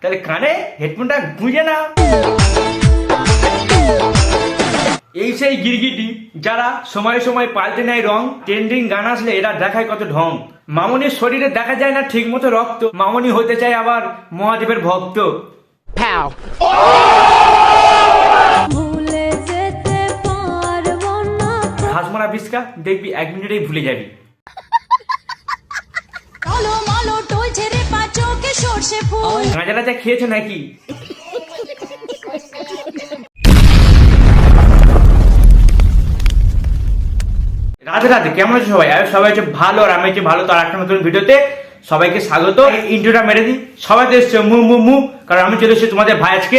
তাহলে কানে হেডফোনটা গুঁজে না এই সেই গিরগিটি যারা সময় সময় পাল্টে নেয় রং ট্রেন্ডিং গান আসলে এরা দেখায় কত ঢং। মামনির শরীরে দেখা যায় না ঠিক মতো রক্ত মামনি হতে চায় আবার মহাদেবের ভক্ত। ভুলে যেতে হাসমরা বিস্কা দেখবি এক মিনিটেই ভুলে যাবি। সর্ষে ফুল। গাঁজা টাজা খেয়েছো নাকি? রাধে রাধে, কেমন আছো সবাই? আর সবাই হচ্ছে ভালো আর আমি হচ্ছে ভালো। তো আর একটা নতুন ভিডিওতে সবাইকে স্বাগত। ইন্ট্রোটা মেরে দিই। সবাই তো এসছে মু মু মু। কারণ আমি চলে এসেছি তোমাদের ভাই আজকে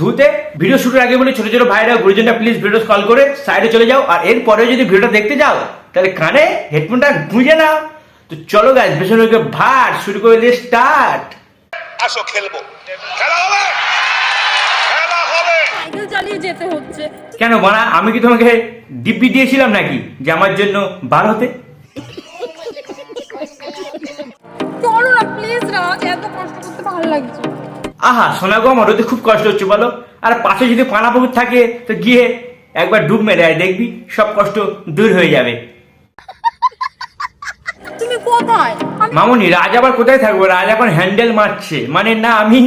ধুতে। ভিডিও শুটের আগে বলে, ছোট ছোট ভাইরা গুরুজনটা প্লিজ ভিডিও কল করে সাইডে চলে যাও। আর এরপরে যদি ভিডিওটা দেখতে যাও, তাহলে কানে হেডফোনটা গুঁজে নাও। তো চলো গাছ ভীষণ ভাট শুরু করে দিয়ে স্টার্ট আসো খেলব। খেলা হবে? খেলা হবে। সাইকেল চালিয়ে যেতে হচ্ছে। কেন বানা আমি কি তোমাকে দিব্যি দিয়েছিলাম নাকি যে আমার জন্য বার হতে? চলো না প্লিজ রাজ এত কষ্ট করতে ভালো লাগছে। আহা সোনা গো আমার ওতে খুব কষ্ট হচ্ছে বলো। আর পাশে যদি পানা পুকুর থাকে তো গিয়ে একবার ডুব মেরে আয় দেখবি সব কষ্ট দূর হয়ে যাবে। তুমি কোথায়? মামুনি রাজ আবার কোথায় থাকব? রাজ এখন হ্যান্ডেল মারছে। মানে না আমি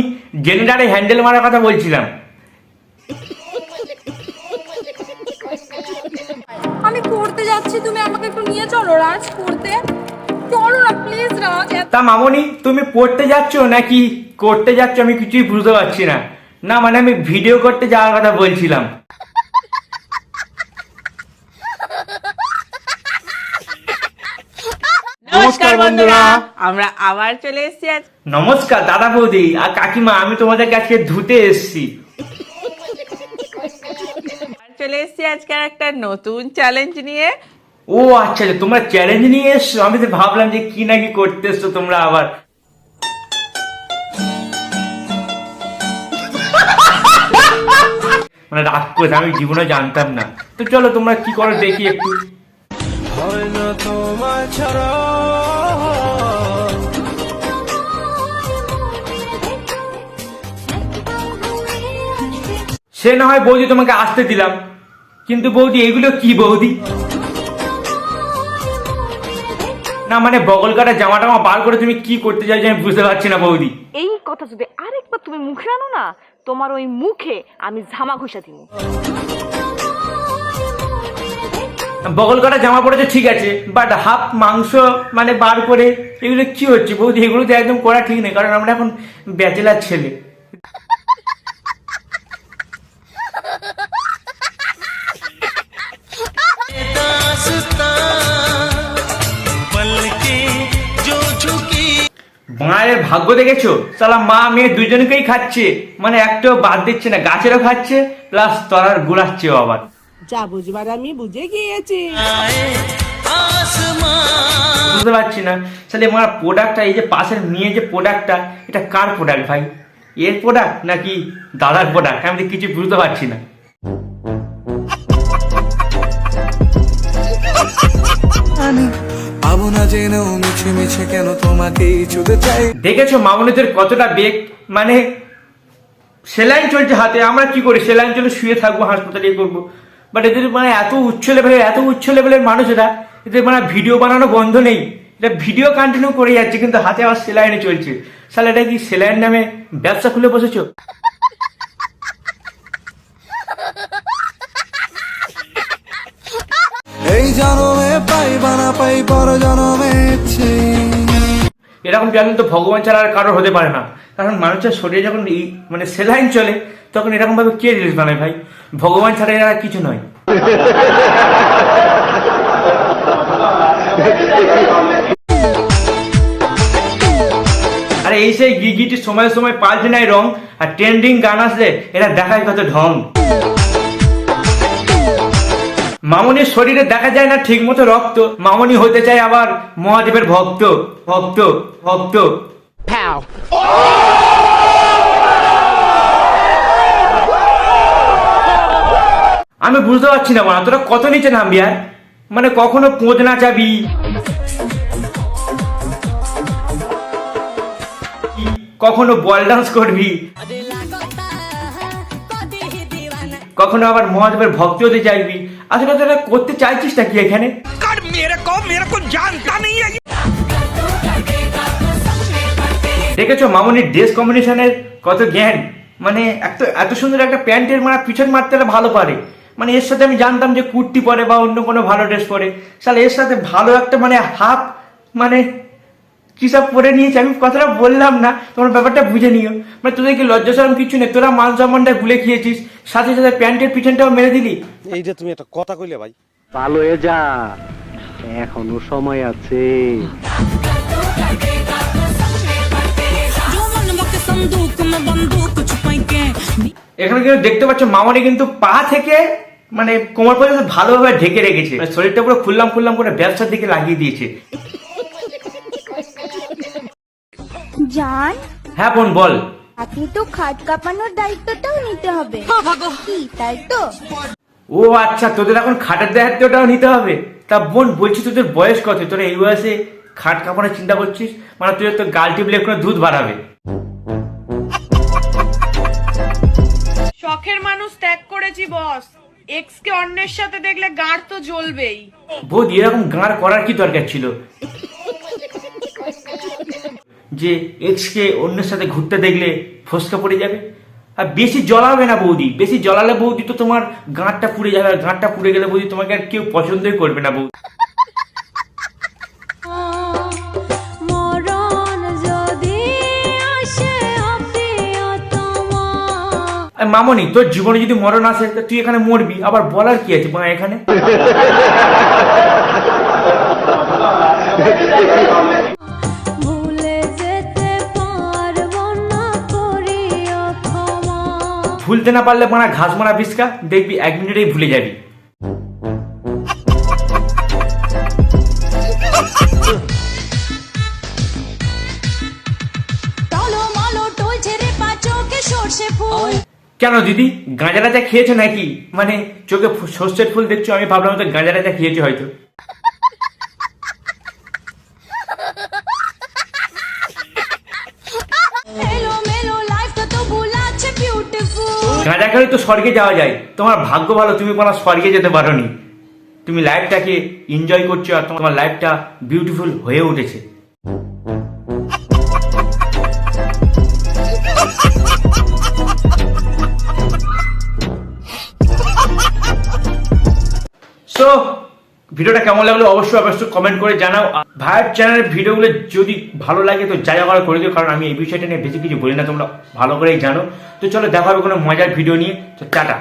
জেনারেটারে হ্যান্ডেল মারার কথা বলছিলাম। আমি পড়তে যাচ্ছি তুমি আমাকে একটু নিয়ে চলো রাজ পড়তে চলো না প্লিজ রাজ তা মামনি তুমি পড়তে যাচ্ছ নাকি করতে যাচ্ছ আমি কিছুই বুঝতে পারছি না। না মানে আমি ভিডিও করতে যাওয়ার কথা বলছিলাম। নমস্কার বন্ধুরা। আমরা আবার চলে এসেছি আজ নমস্কার দাদা বৌদি আর কাকিমা আমি তোমাদের কাছে ধুতে এসেছি। চলে এসেছি আজকের একটা নতুন চ্যালেঞ্জ নিয়ে। ও আচ্ছা আচ্ছা, তোমরা চ্যালেঞ্জ নিয়ে এসছো? আমি তো ভাবলাম যে কি নাকি করতে এসছো তোমরা আবার। মানে রাগ করে আমি জীবনে জানতাম না। তো চলো তোমরা কি করো দেখি একটু। সে না হয় বৌদি তোমাকে আসতে দিলাম। কিন্তু বৌদি এগুলো কি বৌদি? না মানে বগল কাটা জামা টামা বার করে তুমি কি করতে চাইছো আমি বুঝতে পারছি না বৌদি। এই কথা যদি আরেকবার তুমি মুখে আনো না তোমার ওই মুখে আমি ঝামা ঘষা দিব বগল কাটা জামা পড়েছে, ঠিক আছে বাট হাফ মাংস মানে বার করে এগুলো কি হচ্ছে? বৌদি, এগুলো তো একদম করা ঠিক নেই, কারণ আমরা এখন ব্যাচেলার ছেলে। মায়ের ভাগ্য দেখেছ? সালা মা, মেয়ে দুজনকেই খাচ্ছে মানে একটাও বাদ দিচ্ছে না, গাছেরও খাচ্ছে প্লাস তলার গুলাচ্ছেও আবার। যা বুঝবার আমি বুঝে গিয়েছি। বুঝতে পারছি না। তাহলে আমার প্রোডাক্টটা এই যে পাশের মেয়ে যে প্রোডাক্টটা এটা কার প্রোডাক্ট ভাই? এর প্রোডাক্ট নাকি দাদার প্রোডাক্ট আমি তো কিছু বুঝতে পারছি না। দেখেছ মামনিদের কতটা বেগ? মানে সেলাইন চলছে হাতে আমরা কি করি? সেলাইন চলে শুয়ে থাকব হাসপাতালে করব বাট এদের মানে এত উচ্চ লেভেলের এত উচ্চ লেভেলের মানুষ এরা এদের মানে ভিডিও বানানো বন্ধ নেই। এটা ভিডিও কন্টিনিউ করে যাচ্ছে কিন্তু হাতে আবার সেলাইনে চলছে। তাহলে এটা কি সেলাইন নামে ব্যবসা খুলে বসেছো? এই জনমে পাইবা না পাই পর জনমে এরকম চ্যালেঞ্জ তো ভগবান ছাড়া আর কারোর হতে পারে না। কারণ মানুষের শরীরে যখন মানে সেলাইন চলে তখন এরকম ভাবে কে রিলিজ বানায় ভাই? ভগবান ছাড়া এরা কিছু নয়। আরে এই সেই গিগিটি সময় সময় পাল্টে নাই রং, আর ট্রেন্ডিং গান আসলে এরা দেখায় কত ঢং। মামনির শরীরে দেখা যায় না ঠিক মতো রক্ত, মামনি হতে চায় আবার মহাদেবের ভক্ত ভক্ত ভক্ত। আমি বুঝতে পারছি না মা তোরা কত নিচে নামবি আর? মানে কখনো পোঁজ না নাচাবি কখনো বল ডান্স করবি। কখনো আবার মহাদেবের ভক্ত হতে চাইবি। আসলে তোরা করতে চাইছিস নাকি এখানে? দেখেছ মামনির ড্রেস কম্বিনেশনের কত জ্ঞান? মানে এত এত সুন্দর একটা প্যান্টের মারা পিছন মারতে ভালো পারে। মানে এর সাথে আমি জানতাম যে কুর্তি পরে বা অন্য কোনো ভালো ড্রেস পরে। তাহলে এর সাথে ভালো একটা মানে হাফ মানে কি সব পরে নিয়েছে আমি কথাটা বললাম না তোমার ব্যাপারটা বুঝে নিও। মানে তোদের কি লজ্জা সরম কিছু নেই? তোরা মান সম্মানটা ভুলে খেয়েছিস সাথে সাথে প্যান্টের পিছনটাও মেরে দিলি। এই যে তুমি একটা কথা কইলে ভাই। ভালো হয়ে যা এখনও সময় আছে। এখানে কিন্তু দেখতে পাচ্ছ মামনি কিন্তু পা থেকে মানে কোমর পর্যন্ত ভালোভাবে ঢেকে রেখেছে। মানে শরীরটা পুরো খুললাম খুললাম করে ব্যবসার দিকে লাগিয়ে দিয়েছে। জান? হ্যাঁ বোন বল। আপনি তো খাট কাঁপানোর দায়িত্বটাও নিতে হবে। কি তাই তো? ও আচ্ছা তোদের এখন খাটের দায়িত্বটাও নিতে হবে? তা বোন বলছি তোদের বয়স কত? তোরা এই বয়সে খাট কাঁপানোর চিন্তা করছিস? মানে তুই তো গাল টিপলে কোনো দুধ বাড়াবে। শখের মানুষ ত্যাগ করেছি, বস। এক্স কে অন্যের সাথে দেখলে গাঁড় তো জ্বলবেই। বৌদি, এরকম গাঁড় করার কি দরকার ছিল? যে এক্স কে অন্যের সাথে ঘুরতে দেখলে ফসকা পড়ে যাবে? আর বেশি জ্বলাবে না বৌদি, বেশি জ্বলালে বৌদি তো তোমার গাঁটটা পুড়ে যাবে, আর গাঁটটা পুড়ে গেলে বৌদি তোমাকে আর কেউ পছন্দই করবে না বৌদি। মামনি তোর জীবনে যদি মরণ আসে তা তুই এখানে মরবি। আবার বলার কি আছে? মা এখানে। ভুলতে না পারলে মারা ঘাস মারা বিস্কা দেখবি এক মিনিটেই ভুলে যাবি। কেন দিদি? গাঁজা রাজা খেয়েছো নাকি? মানে চোখে সর্ষের ফুল দেখছ আমি ভাবলাম তো গাঁজা রাজা খেয়েছো হয়তো। গাঁজা খেলে তো স্বর্গে যাওয়া যায়। তোমার ভাগ্য ভালো তুমি কোনো স্বর্গে যেতে পারোনি। তুমি লাইফটাকে এনজয় করছ আর তোমার লাইফটা বিউটিফুল হয়ে উঠেছে। সো, ভিডিওটা কেমন লাগল অবশ্যই অবশ্যই কমেন্ট করে জানাও। ভাইয়ের চ্যানেলের ভিডিওগুলো যদি ভালো লাগে, তো যা যা করে দিও, কারণ আমি এই বিষয়টা নিয়ে বেশি কিছু বলি না, তোমরা ভালো করেই জানো। তো চলো, দেখা হবে কোনো মজার ভিডিও নিয়ে। তো টাটা।